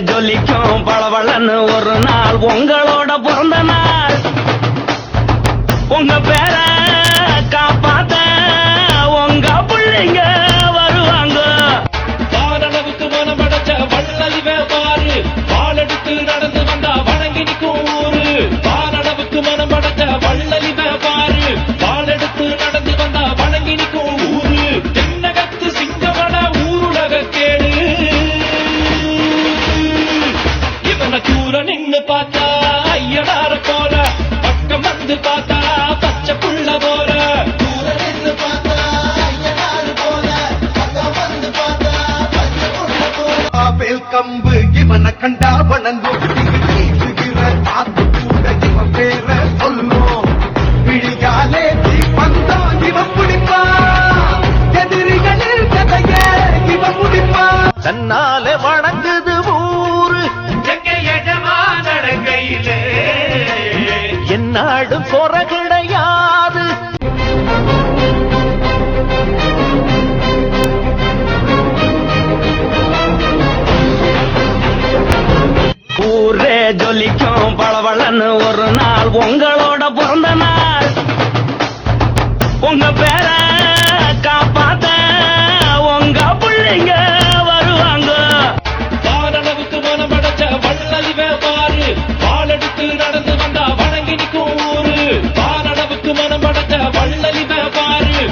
ஜொலிக்கும் பளபளன்னு ஒரு நாள் உங்கள் தூர நின்னு பார்த்தா ஐயனார போல. பக்கம் வந்து பார்த்தா பச்சை புள்ள போல. தூர நின்னு பார்த்தா ஐயனார் போல. பக்கம் வந்து பார்த்தா பச்சை புள்ள போல. வேல் கம்பு இவனை கண்டா வணங்கும். காத்து கூட இவன் பேர சொல்லும். விழியாலே தீ வந்தா இவன் பிடிப்பான் எதிரிகளில் கதைய இவன் முடிப்பான். தன்னாலே வணங்குது ஊரு நாடும் குறை கிடையாது. ஊரே ஜொலிக்கும் பளபளன்னு ஒரு நாள் உங்களோட பிறந்த நாள். உங்க பேர காப்பாத்த உங்க பிள்ளைங்க வருவாங்க. வாரளவுக்கு மனம் அடைச்ச வள்ளல் வேவாறு வாழெடுத்து நட